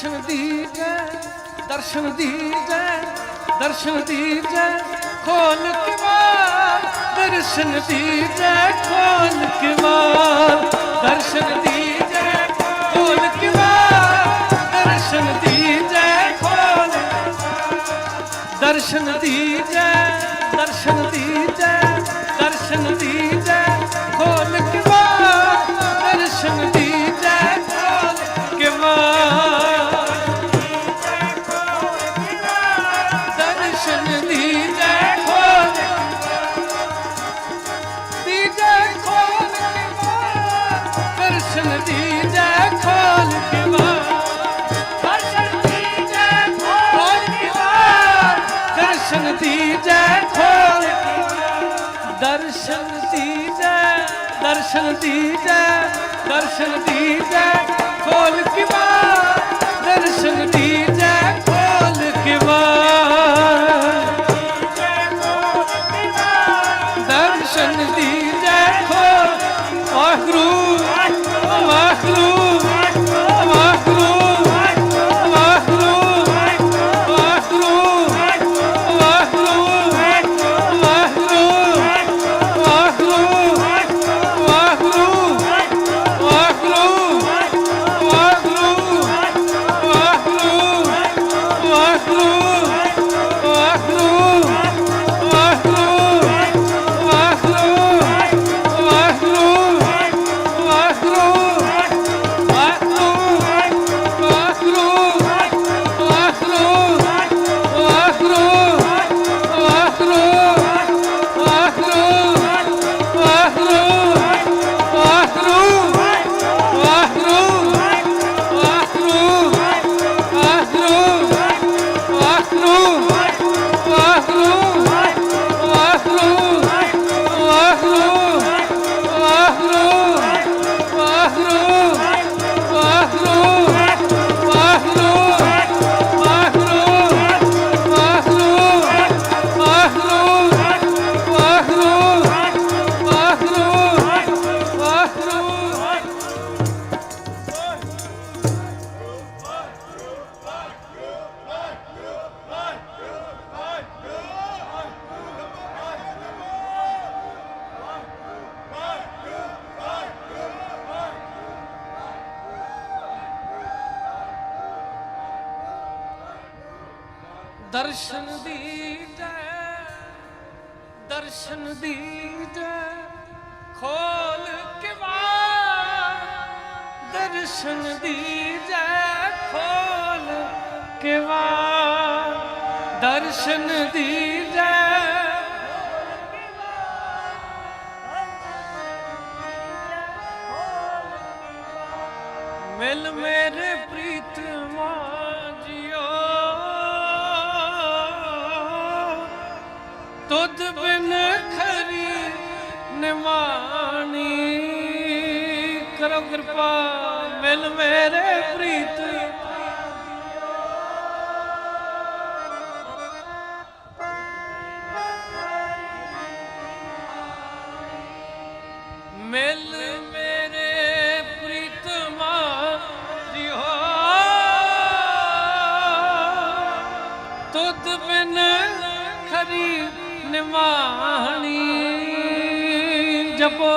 ਦਰਸ਼ਨ ਦੀ ਜੈ ਦਰਸ਼ਨ ਦੀ ਜੈ ਦਰਸ਼ਨ ਦੀ ਜੈ ਖੋਲ ਕੇ ਮਾਰ, ਦਰਸ਼ਨ ਦੀ ਜੈ ਖੋਲ ਕੇ ਮਾਰ, ਦਰਸ਼ਨ ਦੀ ਜੈ ਖੋਲ ਕੇ ਦਰਸ਼ਨ ਦੀ ਜੈ ਖੋਲ ਦਰਸ਼ਨ ਦੀ ਜੈ ਦਰਸ਼ਨ ਦੀ ਦਰਸ਼ਨ ਦੀਜੈ ਦਰਸ਼ਨ ਦੀਜੈ ਦਰਸ਼ਨ ਦੀਜੈ, ਖੋਲ ਕਿਵਾ ਦਰਸ਼ਨ ਦੀਜੈ, ਖੋਲ ਕਿਵਾ ਦਰਸ਼ਨ ਦੀਜੈ, ਖੋਲ। ਵਾਹਿਗੁਰੂ ਵਾਹਿਗੁਰੂ ਦਰਸ਼ਨ ਦੀ ਜੈ, ਦਰਸ਼ਨ ਦੀ ਜੈ। ਖੋਲ ਕੇ ਦਰਸ਼ਨ ਦੀ ਜੈ, ਖੋਲ ਕੇ ਮਾਰ ਦਰਸ਼ਨ ਦੀ ਜੈ, ਮਿਲ ਮੇਰੇ ਪ੍ਰੀਤਮਾ ਤੁਧ ਬਿਨ ਖਰੀ ਨਿਮਾਣੀ ਕਰੋ ਕਿਰਪਾ, ਮਿਲ ਮੇਰੇ ਪ੍ਰੀਤ। ਮਿਲ ਮੇਰੇ ਪ੍ਰੀਤਮਾ ਜਿਹਾ ਤੁਧ ਬਿਨ ਖਰੀ ને વાણી જપો.